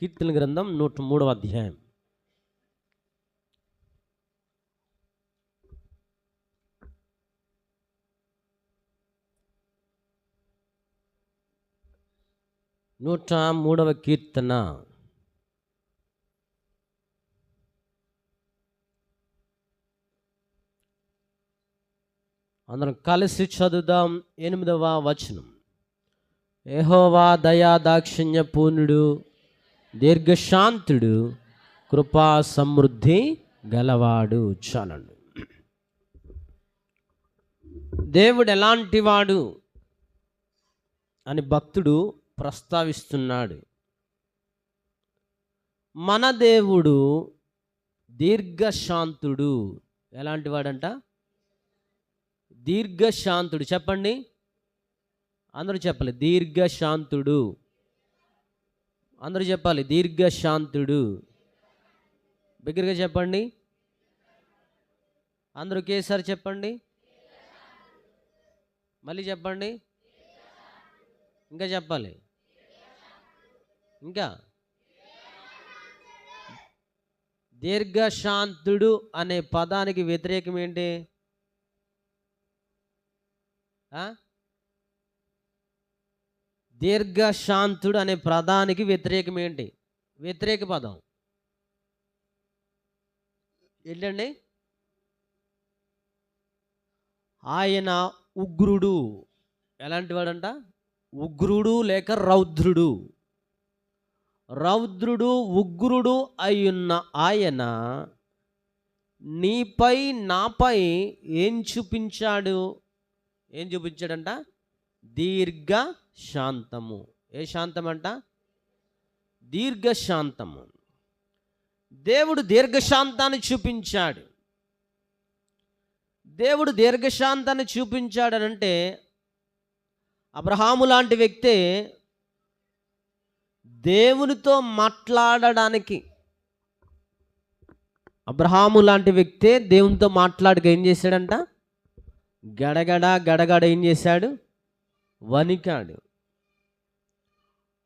కీర్తన గ్రంథం నూట మూడవ అధ్యాయం. నూట మూడవ కీర్తన. అందరం కలిసి చదువుదాం ఎనిమిదవ వచనం. ఏహోవా దయా దాక్షిణ్య పూర్ణుడు దీర్ఘశాంతుడు కృపా సమృద్ధి గలవాడు చాలండి. దేవుడు ఎలాంటివాడు అని భక్తుడు ప్రస్తావిస్తున్నాడు. మన దేవుడు దీర్ఘశాంతుడు. ఎలాంటి వాడంట? దీర్ఘశాంతుడు. చెప్పండి. అందరూ చెప్పలే. దీర్ఘశాంతుడు. అందరూ చెప్పాలి దీర్ఘశాంతుడు. బిగ్గరగా చెప్పండి. అందరూ ఒకేసారి చెప్పండి. మళ్ళీ చెప్పండి. ఇంకా చెప్పాలి. ఇంకా. దీర్ఘశాంతుడు అనే పదానికి వ్యతిరేకం ఏంటి? దీర్ఘశాంతుడు అనే పదానికి వ్యతిరేకం ఏంటి? వ్యతిరేక పదం. ఏంటండి? ఆయన ఉగ్రుడు. ఎలాంటి వాడంట? ఉగ్రుడు లేక రౌద్రుడు. రౌద్రుడు ఉగ్రుడు అయ్యున్న ఆయన నీపై నాపై ఏం చూపించాడు? ఏం చూపించాడంట? దీర్ఘ శాంతము ఏ శాంతం అంట దీర్ఘ శాంతము దేవుడు దీర్ఘశాంతాన్ని చూపించాడు. దేవుడు దీర్ఘశాంతాన్ని చూపించాడనంటే అబ్రహాము లాంటి వ్యక్తే దేవునితో మాట్లాడడానికి అబ్రహాము లాంటి వ్యక్తే దేవునితో మాట్లాడక ఏం చేశాడంట? గడగడ గడగడ ఏం చేశాడు? వణికాడు.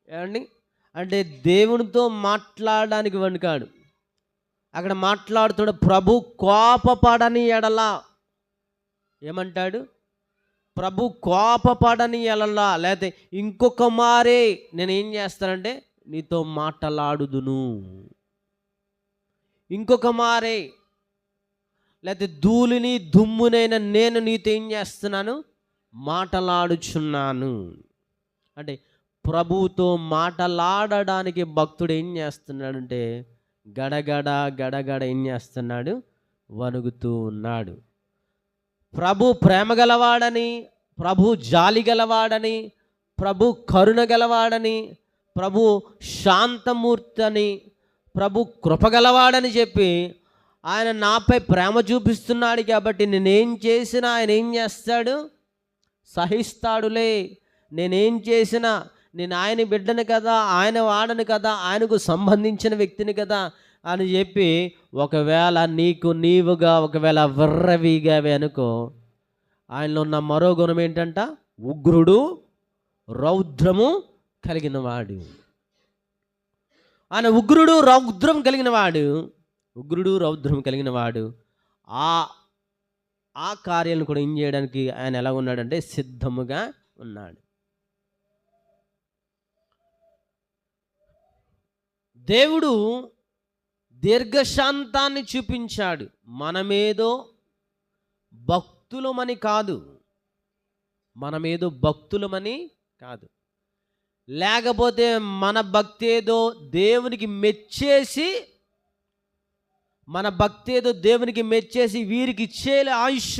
ఏమండి? అంటే దేవునితో మాట్లాడడానికి వణికాడు. అక్కడ మాట్లాడుతున్న ప్రభు కోపపడని ఎడల ఏమంటాడు? ప్రభు కోపపడని ఎడలా లేకపోతే ఇంకొక మారే నేను ఏం చేస్తానంటే నీతో మాట్లాడుదును. ఇంకొక మారే లేకపోతే ధూళిని దుమ్మునైన నేను నీతో ఏం చేస్తున్నాను? మాటలాడుచున్నాను. అంటే ప్రభుతో మాటలాడడానికి భక్తుడు ఏం చేస్తున్నాడంటే గడగడ గడగడ ఏం చేస్తున్నాడు? వణుగుతూ ఉన్నాడు. ప్రభు ప్రేమ గలవాడని ప్రభు జాలి గలవాడని ప్రభు కరుణ గలవాడని ప్రభు శాంతమూర్తి అని ప్రభు కృపగలవాడని చెప్పి ఆయన నాపై ప్రేమ చూపిస్తున్నాడు కాబట్టి నేనేం చేసినా ఆయన ఏం చేస్తాడు? సహిస్తాడులే. నేనేం చేసినా నేను ఆయన బిడ్డను కదా ఆయన వాడను కదా ఆయనకు సంబంధించిన వ్యక్తిని కదా అని చెప్పి ఒకవేళ నీకు నీవుగా ఒకవేళ వర్రవిగావే అనుకో ఆయనలో ఉన్న మరో గుణం ఏంటంట? ఉగ్రుడు రౌద్రము కలిగినవాడు. ఆయన ఉగ్రుడు రౌద్రం కలిగినవాడు. ఉగ్రుడు రౌద్రం కలిగినవాడు. ఆ ఆ కార్యాలను కూడా ఏం చేయడానికి ఆయన ఎలా ఉన్నాడంటే సిద్ధముగా ఉన్నాడు. దేవుడు దీర్ఘశాంతాన్ని చూపించాడు. మనమేదో భక్తులమని కాదు. మనమేదో భక్తులమని కాదు. లేకపోతే మన భక్తి ఏదో దేవునికి మెచ్చేసి మన భక్తి ఏదో దేవునికి మెచ్చేసి వీరికి ఇచ్చేయాలి ఆయుష్.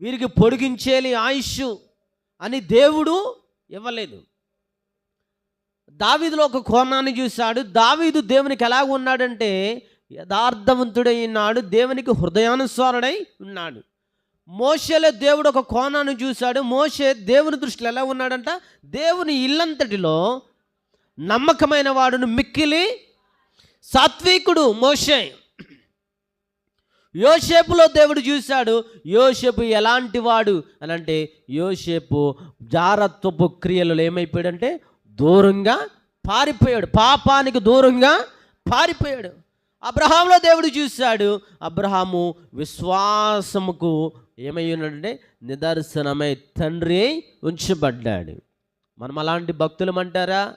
వీరికి పొడిగించేయాలి ఆయుష్ అని దేవుడు ఇవ్వలేదు. దావీదులో ఒక కోణాన్ని చూశాడు. దావీదు దేవునికి ఎలా ఉన్నాడంటే యథార్థవంతుడై ఉన్నాడు దేవునికి హృదయానుసారుడై ఉన్నాడు. మోషలో దేవుడు ఒక కోణాన్ని చూశాడు. మోషే దేవుని దృష్టిలో ఎలా ఉన్నాడంట? దేవుని ఇల్లంతటిలో నమ్మకమైన వాడును మిక్కిలి సాత్వికుడు మోషే. యోషేపులో దేవుడు చూశాడు యోషేపు ఎలాంటి వాడు అని అంటే యోషేపు జారత్వపు క్రియలలో ఏమైపోయాడంటే దూరంగా పారిపోయాడు పాపానికి దూరంగా పారిపోయాడు. అబ్రహాంలో దేవుడు చూశాడు అబ్రహాము విశ్వాసముకు ఏమై నిదర్శనమై తండ్రి ఉంచబడ్డాడు. మనం అలాంటి భక్తులమంటారా?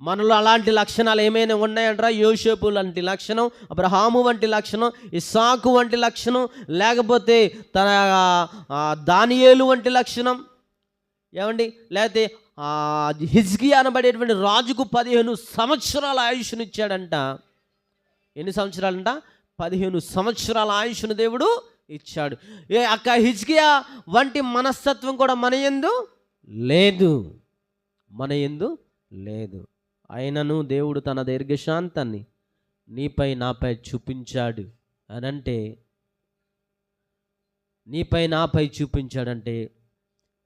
మనలో అలాంటి లక్షణాలు ఏమైనా ఉన్నాయంటారా? యోసేపు లాంటి లక్షణం అబ్రహాము వంటి లక్షణం ఇసాకు వంటి లక్షణం లేకపోతే తన దానియేలు వంటి లక్షణం? ఏమండి? లేకపోతే హిజ్కి అనబడేటువంటి రాజుకు పదిహేను సంవత్సరాల ఆయుష్నిచ్చాడంట. ఎన్ని సంవత్సరాలంట? పదిహేను సంవత్సరాల ఆయుష్ను దేవుడు ఇచ్చాడు. ఏ అక్క హిజ్కియా వంటి మనస్తత్వం కూడా మన ఎందు లేదు. మన ఎందు లేదు. అయినను దేవుడు తన దీర్ఘశాంతాన్ని నీపై నాపై చూపించాడు అనంటే నీపై నాపై చూపించాడంటే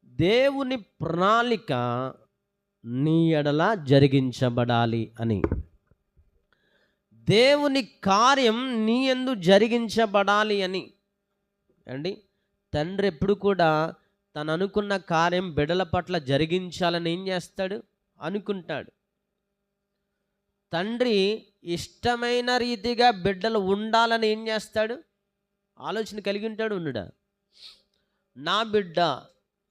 దేవుని ప్రణాళిక నీ ఎడల జరిగించబడాలి అని. దేవుని కార్యం నీ ఎందు జరిగించబడాలి అని. అండి తండ్రి ఎప్పుడు కూడా తను అనుకున్న కార్యం బిడల పట్ల జరిగించాలని ఏం చేస్తాడు? అనుకుంటాడు. తండ్రి ఇష్టమైన రీతిగా బిడ్డలు ఉండాలని ఏం చేస్తాడు? ఆలోచన కలిగి ఉంటాడు ఉండడా? నా బిడ్డ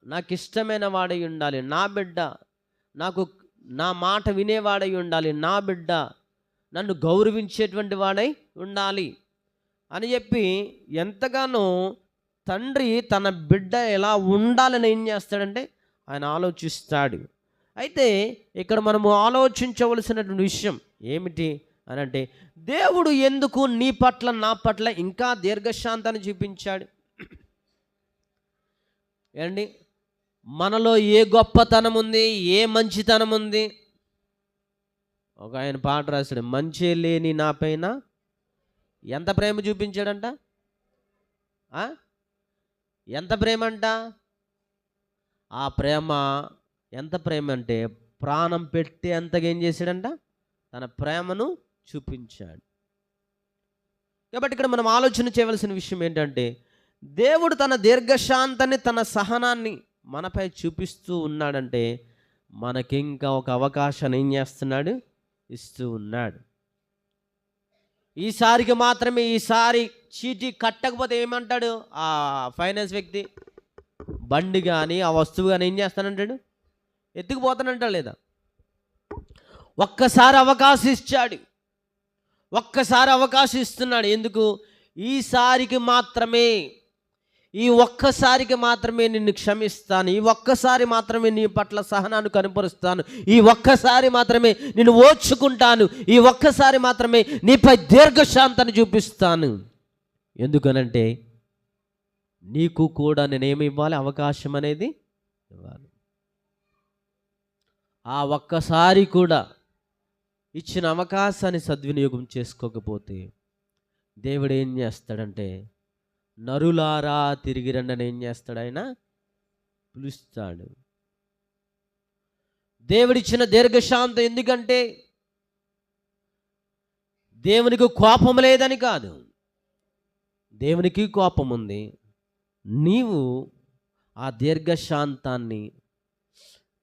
నాకు ఇష్టమైన వాడై ఉండాలి. నా బిడ్డ నాకు నా మాట వినేవాడై ఉండాలి. నా బిడ్డ నన్ను గౌరవించేటువంటి వాడై ఉండాలి అని చెప్పి ఎంతగానో తండ్రి తన బిడ్డ ఎలా ఉండాలని ఏం చేస్తాడంటే ఆయన ఆలోచిస్తాడు. అయితే ఇక్కడ మనము ఆలోచించవలసినటువంటి విషయం ఏమిటి అని అంటే దేవుడు ఎందుకు నీ పట్ల నా పట్ల ఇంకా దీర్ఘశాంతాన్ని చూపించాడు? ఏమండి మనలో ఏ గొప్పతనం ఉంది ఏ మంచితనం ఉంది? ఒక ఆయన పాట రాశాడు మంచి లేని నా పైన ఎంత ప్రేమ చూపించాడంట? ఎంత ప్రేమ అంట ఆ ప్రేమ ఎంత ప్రేమ అంటే ప్రాణం పెట్టి అంతగా ఏం చేశాడంట? తన ప్రేమను చూపించాడు. కాబట్టి ఇక్కడ మనం ఆలోచన చేయవలసిన విషయం ఏంటంటే దేవుడు తన దీర్ఘశాంతాన్ని తన సహనాన్ని మనపై చూపిస్తూ ఉన్నాడంటే మనకింకా ఒక అవకాశాన్ని ఏం చేస్తున్నాడు? ఇస్తూ ఉన్నాడు. ఈసారికి మాత్రమే ఈసారి చీటీ కట్టకపోతే ఏమంటాడు? ఆ ఫైనాన్స్ వ్యక్తి బండి కానీ ఆ వస్తువు కానీ ఏం చేస్తానంటాడు? ఎత్తుకుపోతానంట లేదా? ఒక్కసారి అవకాశం ఇచ్చాడు. ఒక్కసారి అవకాశం ఇస్తున్నాడు. ఎందుకు? ఈసారికి మాత్రమే ఈ ఒక్కసారికి మాత్రమే నిన్ను క్షమిస్తాను. ఈ ఒక్కసారి మాత్రమే నీ పట్ల సహనాన్ని కనుపరుస్తాను. ఈ ఒక్కసారి మాత్రమే నిన్ను ఓర్చుకుంటాను ఈ ఒక్కసారి మాత్రమే నీపై దీర్ఘశాంతాన్ని చూపిస్తాను. ఎందుకనంటే నీకు కూడా నేనేమి ఇవ్వాలి? అవకాశం అనేది ఇవ్వాలి. ఆ ఒక్కసారి కూడా ఇచ్చిన అవకాశాన్ని సద్వినియోగం చేసుకోకపోతే దేవుడు ఏం చేస్తాడంటే నరులారా తిరిగి రండని ఏం చేస్తాడు ఆయన పిలుస్తాడు. దేవుడిచ్చిన దీర్ఘశాంతం ఎందుకంటే దేవునికి కోపం లేదని కాదు. దేవునికి కోపం ఉంది. నీవు ఆ దీర్ఘశాంతాన్ని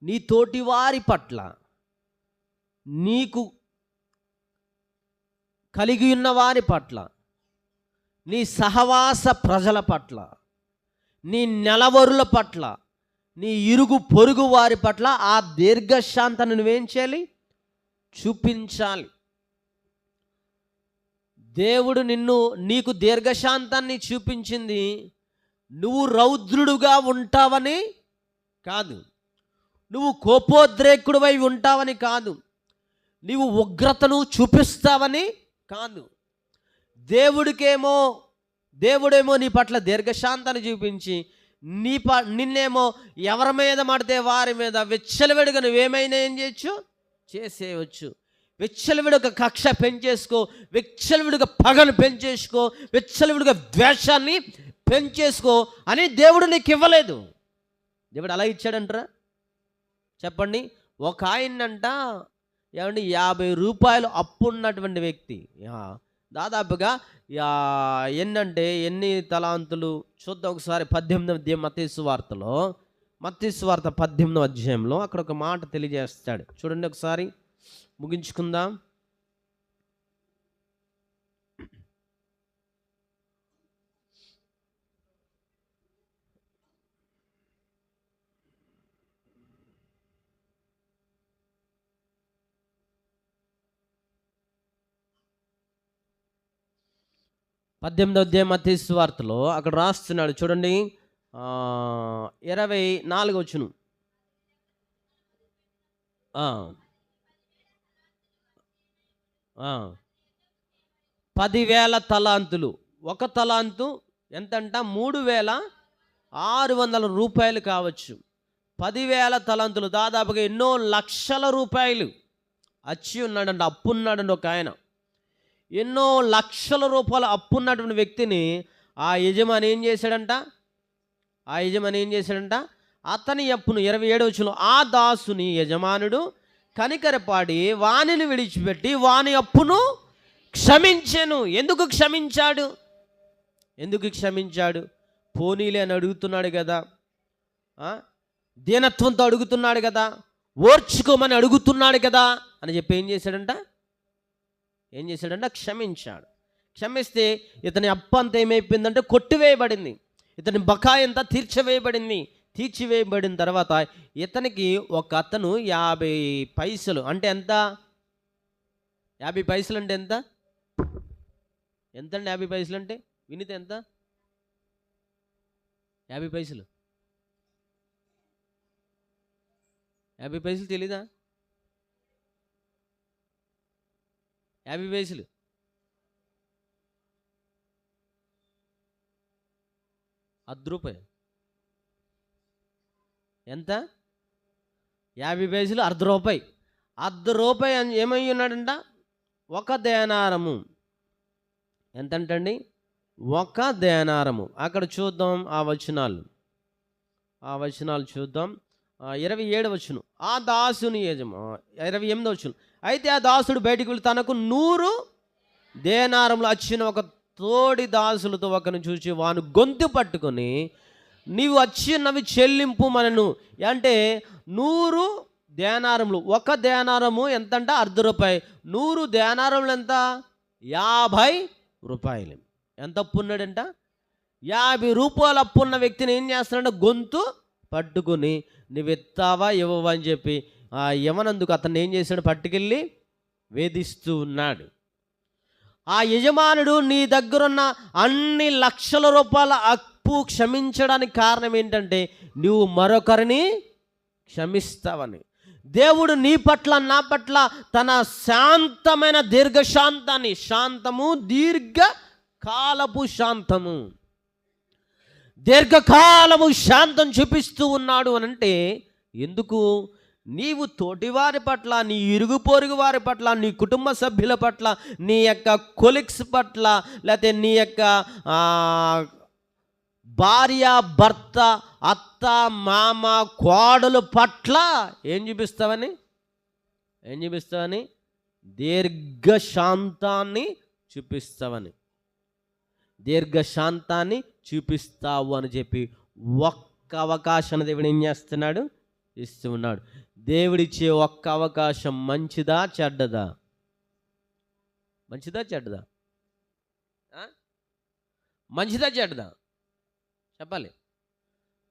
నీ తోటి వారి పట్ల నీకు కలిగి ఉన్న వారి పట్ల నీ సహవాస ప్రజల పట్ల నీ నెలవరుల పట్ల నీ ఇరుగు పొరుగు వారి పట్ల ఆ దీర్ఘశాంతను నువ్వేం చేయాలి? చూపించాలి. దేవుడు నిన్ను నీకు దీర్ఘశాంతాన్ని చూపించింది నువ్వు రౌద్రుడుగా ఉంటావని కాదు. నువ్వు కోపోద్రేకుడువై ఉంటావని కాదు. నీవు ఉగ్రతను చూపిస్తావని కాదు. దేవుడికేమో దేవుడేమో నీ పట్ల దీర్ఘశాంతాన్ని చూపించి నీ ప నిన్నేమో ఎవరి మీద మడితే వారి మీద విచ్చలవిడిగా నువ్వేమైనా ఏం చేయొచ్చు? చేసేయవచ్చు విచ్చలవిడిగా కక్ష పెంచేసుకో విచ్చలవిడిగా పగను పెంచేసుకో విచ్చలవిడిగా ద్వేషాన్ని పెంచేసుకో అని దేవుడు నీకు ఇవ్వలేదు దేవుడు అలా ఇచ్చాడంటారా? చెప్పండి. ఒక ఆయనంట ఏమండి యాభై రూపాయలు అప్పు ఉన్నటువంటి వ్యక్తి దాదాపుగా ఎన్నంటే ఎన్ని తలాంతులు? చూద్దాం ఒకసారి పద్దెనిమిది మతీసు వార్తలో. మత్స్వార్త పద్దెనిమిదో అధ్యాయంలో అక్కడ ఒక మాట తెలియజేస్తాడు. చూడండి ఒకసారి. ముగించుకుందాం. పద్దెనిమిదో అధ్యాయం మత్తయి వార్తలో అక్కడ రాస్తున్నాడు. చూడండి. ఇరవై నాలుగు వచ్చును పదివేల తలాంతులు. ఒక తలాంతు ఎంతంట? మూడు వేల ఆరు వందల రూపాయలు కావచ్చు. పదివేల తలాంతులు దాదాపుగా ఎన్నో లక్షల రూపాయలు. వచ్చి ఉన్నాడండి అప్పు ఉన్నాడండి ఒక ఆయన. ఎన్నో లక్షల రూపాయల అప్పు ఉన్నటువంటి వ్యక్తిని ఆ యజమాని ఏం చేశాడంట? ఆ యజమాని ఏం చేశాడంట? అతని అప్పును ఇరవై ఏడు వచ్చిన ఆ దాసుని యజమానుడు కనికరపాడి వాణిని విడిచిపెట్టి వాని అప్పును క్షమించెను. ఎందుకు క్షమించాడు? ఎందుకు క్షమించాడు? పోనీలే అని అడుగుతున్నాడు కదా. దీనత్వంతో అడుగుతున్నాడు కదా. ఓర్చుకోమని అడుగుతున్నాడు కదా అని చెప్పి ఏం చేశాడంట? ఏం చేశాడంటే క్షమించాడు. క్షమిస్తే ఇతని అప్ప అంతా ఏమైపోయిందంటే కొట్టివేయబడింది. ఇతని బకాయి అంతా తీర్చివేయబడింది. తీర్చివేయబడిన తర్వాత ఇతనికి ఒక అతను యాభై పైసలు అంటే ఎంత? యాభై పైసలు అంటే ఎంత? ఎంత అండి యాభై పైసలు అంటే? వినితే ఎంత? యాభై పైసలు. యాభై పైసలు తెలీదా? యాభై వయసులు అర్ధ రూపాయి. ఎంత? యాభై పైసలు అర్ధ రూపాయి. అర్ధ రూపాయి అని ఏమై ఉన్నాడంట? ఒక దేనారము. ఎంతంటండి? ఒక దేనారము. అక్కడ చూద్దాం ఆ వచనాలు. ఆ వచనాలు చూద్దాం. ఇరవై ఏడు వచ్చును. ఆ దాసుని యజమా ఇరవై ఎనిమిది వచ్చును. అయితే ఆ దాసుడు బయటికి వెళ్ళి తనకు నూరు దేనారములు వచ్చిన ఒక తోడి దాసులతో ఒకరిని చూసి వాను గొంతు పట్టుకొని నీవు వచ్చినవి చెల్లింపు మనను. అంటే నూరు దేనారములు ఒక దేనారము ఎంతంట? అర్ధ రూపాయి. నూరు దేనారములు ఎంత? యాభై రూపాయలు. ఎంత అప్పు ఉన్నాడంట? యాభై రూపాయలు అప్పు ఉన్న వ్యక్తిని ఏం చేస్తాడంటే గొంతు పట్టుకుని నువ్వు ఎత్తావా ఇవ్వవా అని చెప్పి ఆ యమనందుకు అతన్ని ఏం చేశాడు? పట్టుకెళ్ళి వేధిస్తూ ఉన్నాడు. ఆ యజమానుడు నీ దగ్గరున్న అన్ని లక్షల రూపాయల అప్పు క్షమించడానికి కారణం ఏంటంటే నువ్వు మరొకరిని క్షమిస్తావని. దేవుడు నీ పట్ల నా పట్ల తన శాంతమైన దీర్ఘశాంతాన్ని శాంతము దీర్ఘ కాలపు శాంతము. దీర్ఘకాలము శాంతం చూపిస్తూ ఉన్నాడు అని అంటే ఎందుకు? నీవు తోటివారి పట్ల నీ ఇరుగు పొరుగు వారి పట్ల నీ కుటుంబ సభ్యుల పట్ల నీ యొక్క కొలిక్స్ పట్ల లేకపోతే నీ యొక్క భార్య భర్త అత్త మామ కోడలు పట్ల ఏం చూపిస్తావని? ఏం చూపిస్తావని? దీర్ఘశాంతాన్ని చూపిస్తావని. దీర్ఘశాంతాన్ని చూపిస్తావు అని చెప్పి ఒక్క అవకాశాన్ని దేవుడు ఏం చేస్తున్నాడు? ఇస్తూ ఉన్నాడు. దేవుడిచ్చే ఒక్క అవకాశం మంచిదా చెడ్డదా? మంచిదా చెడ్డదా? మంచిదా చెడ్డదా? చెప్పాలి.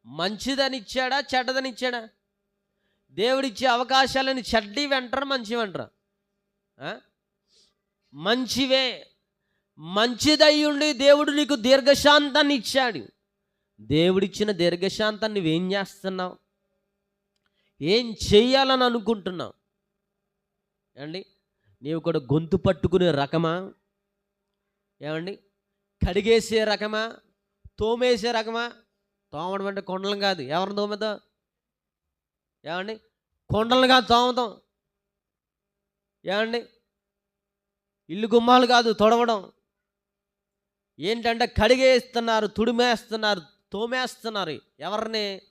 మంచిదని ఇచ్చాడా చెడ్డదని ఇచ్చాడా? దేవుడిచ్చే అవకాశాలని చెడ్డి వెంటరా మంచి వెంటరా. మంచివే. మంచిదయ్యుండి దేవుడు నీకు దీర్ఘశాంతాన్ని ఇచ్చాడు. దేవుడిచ్చిన దీర్ఘశాంతాన్ని నువ్వేం చేస్తున్నావు? ఏం చెయ్యాలని అనుకుంటున్నావు? ఏమండి? నీవు కూడా గొంతు పట్టుకునే రకమా? ఏమండి? కడిగేసే రకమా? తోమేసే రకమా? తోమడం అంటే కొండలం కాదు. ఎవరిని తోమేద్దాం? ఏమండి? కొండలను కాదు తోమతాం. ఏమండి? ఇల్లు గుమ్మాలు కాదు తొడవడం. ఏంటంటే కడిగేస్తున్నారు తుడిమేస్తున్నారు తోమేస్తున్నారు. ఎవరిని?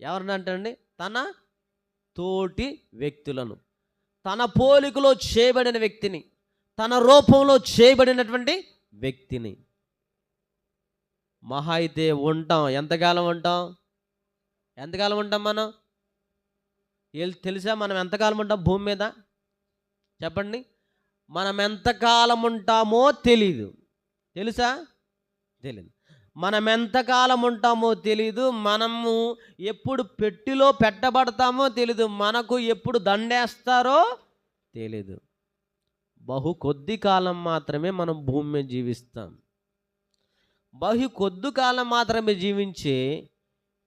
ఎవరిని అంటండి? తన తోటి వ్యక్తులను. తన పోలికలో చేయబడిన వ్యక్తిని. తన రూపంలో చేయబడినటువంటి వ్యక్తిని. మహా అయితే ఉంటాం. ఎంతకాలం ఉంటాం? ఎంతకాలం ఉంటాం మనం? తెలుసా మనం ఎంతకాలం ఉంటాం భూమి మీద? చెప్పండి. మనం ఎంతకాలం ఉంటామో తెలీదు. తెలుసా? తెలీదు. మనం ఎంతకాలం ఉంటామో తెలీదు మనము ఎప్పుడు పెట్టిలో పెట్టబడతామో తెలీదు మనకు ఎప్పుడు దండేస్తారో తెలీదు. బహు కొద్ది కాలం మాత్రమే మనం భూమి మీద జీవిస్తాం. బహు కొద్ది కాలం మాత్రమే జీవించే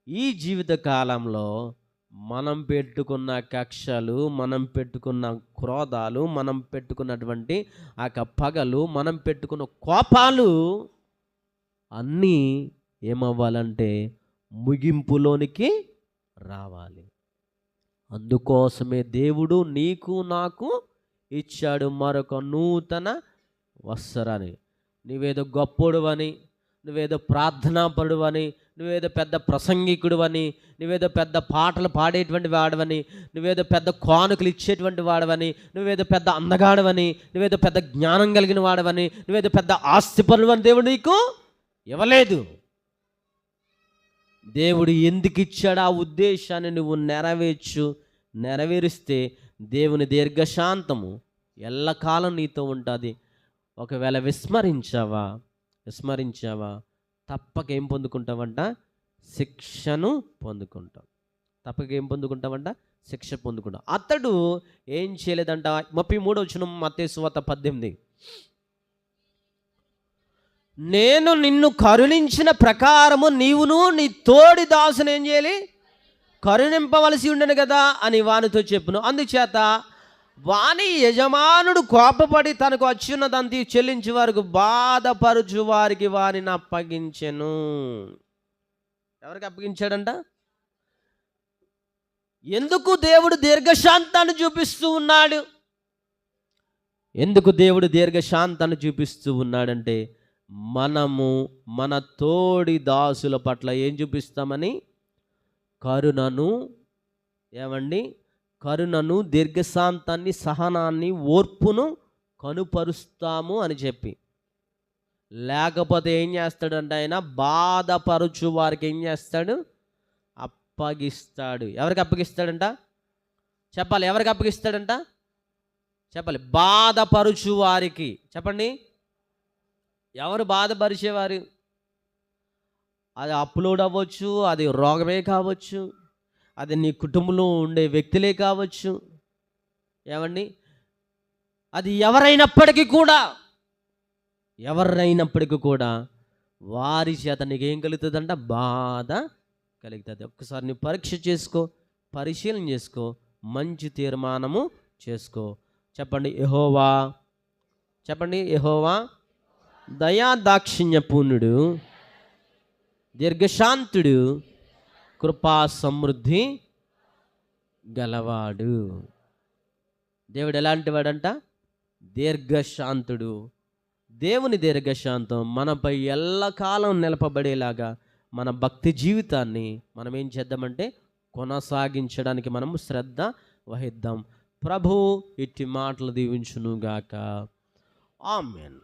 ఈ జీవిత కాలంలో మనం పెట్టుకున్న కక్షలు మనం పెట్టుకున్న క్రోధాలు మనం పెట్టుకున్నటువంటి ఆ యొక్క పగలు మనం పెట్టుకున్న కోపాలు అన్నీ ఏమవ్వాలంటే ముగింపులోనికి రావాలి. అందుకోసమే దేవుడు నీకు నాకు ఇచ్చాడు మరొక నూతన వస్త్రాన్ని. నువ్వేదో గొప్పోడు అని నువ్వేదో ప్రార్థనాపరుడు అని నువ్వేదో పెద్ద ప్రసంగికుడు అని నువ్వేదో పెద్ద పాటలు పాడేటువంటి వాడవని నువ్వేదో పెద్ద కానుకలు ఇచ్చేటువంటి వాడవని నువ్వేదో పెద్ద అందగాడవని నువ్వేదో పెద్ద జ్ఞానం కలిగిన వాడవని నువ్వేదో పెద్ద ఆస్తిపరుడు అని దేవుడు నీకు ఇవ్వలేదు. దేవుడు ఎందుకు ఇచ్చాడు ఆ ఉద్దేశాన్ని నువ్వు నెరవేర్చు నెరవేరిస్తే దేవుని దీర్ఘశాంతము ఎల్లకాలం నీతో ఉంటుంది. ఒకవేళ విస్మరించావా? విస్మరించావా? తప్పక ఏం పొందుకుంటావంట శిక్షను పొందుకుంటాం. తప్పక ఏం పొందుకుంటావంట శిక్ష పొందుకుంటాం. అతడు ఏం చేయలేదంట? ముప్పై మూడు వచ్చిన మతేశ్వత పద్దెనిమిది. నేను నిన్ను కరుణించిన ప్రకారము నీవును నీ తోడి దాసును ఏం చేయాలి? కరుణింపవలసి ఉండను కదా అని వానితో చెప్పును. అందుచేత వాని యజమానుడు కోపపడి తనకు అచ్చున్నదంతి చెల్లించి వారికి బాధపరుచు వారికి వారిని అప్పగించెను. ఎవరికి అప్పగించాడంట? ఎందుకు దేవుడు దీర్ఘశాంతాన్ని చూపిస్తూ ఉన్నాడు? ఎందుకు దేవుడు దీర్ఘశాంతాన్ని చూపిస్తూ ఉన్నాడంటే మనము మన తోడి దాసుల పట్ల ఏం చూపిస్తామని? కరుణను ఏమండి? కరుణను దీర్ఘశాంతాన్ని సహనాన్ని ఓర్పును కనుపరుస్తాము అని చెప్పి. లేకపోతే ఏం చేస్తాడంటే ఆయన బాధపరుచు వారికి ఏం చేస్తాడు? అప్పగిస్తాడు. ఎవరికి అప్పగిస్తాడంట? చెప్పాలి ఎవరికి అప్పగిస్తాడంట? చెప్పాలి బాధపరుచు వారికి. చెప్పండి. ఎవరు బాధపరిచేవారు? అది అప్లోడ్ అవ్వచ్చు అది రోగమే కావచ్చు. అది నీ కుటుంబంలో ఉండే వ్యక్తులే కావచ్చు. ఏమండి? అది ఎవరైనప్పటికీ కూడా ఎవరైనప్పటికీ కూడా వారి చేత నీకేం కలుగుతుందంట బాధ కలుగుతుంది. ఒక్కసారి నీ పరీక్ష చేసుకో పరిశీలన చేసుకో మంచి తీర్మానము చేసుకో. చెప్పండి యహోవా. చెప్పండి యహోవా. దయా దాక్షిణ్య పూర్ణుడు దీర్ఘశాంతుడు కృపా సమృద్ధి గలవాడు. దేవుడు ఎలాంటి వాడంట? దీర్ఘశాంతుడు. దేవుని దీర్ఘశాంతం మనపై ఎల్లకాలం నిలపబడేలాగా మన భక్తి జీవితాన్ని మనం ఏం చేద్దామంటే కొనసాగించడానికి మనము శ్రద్ధ వహిద్దాం. ప్రభు ఇట్టి మాటలు దీవించునుగాక. ఆమెన్.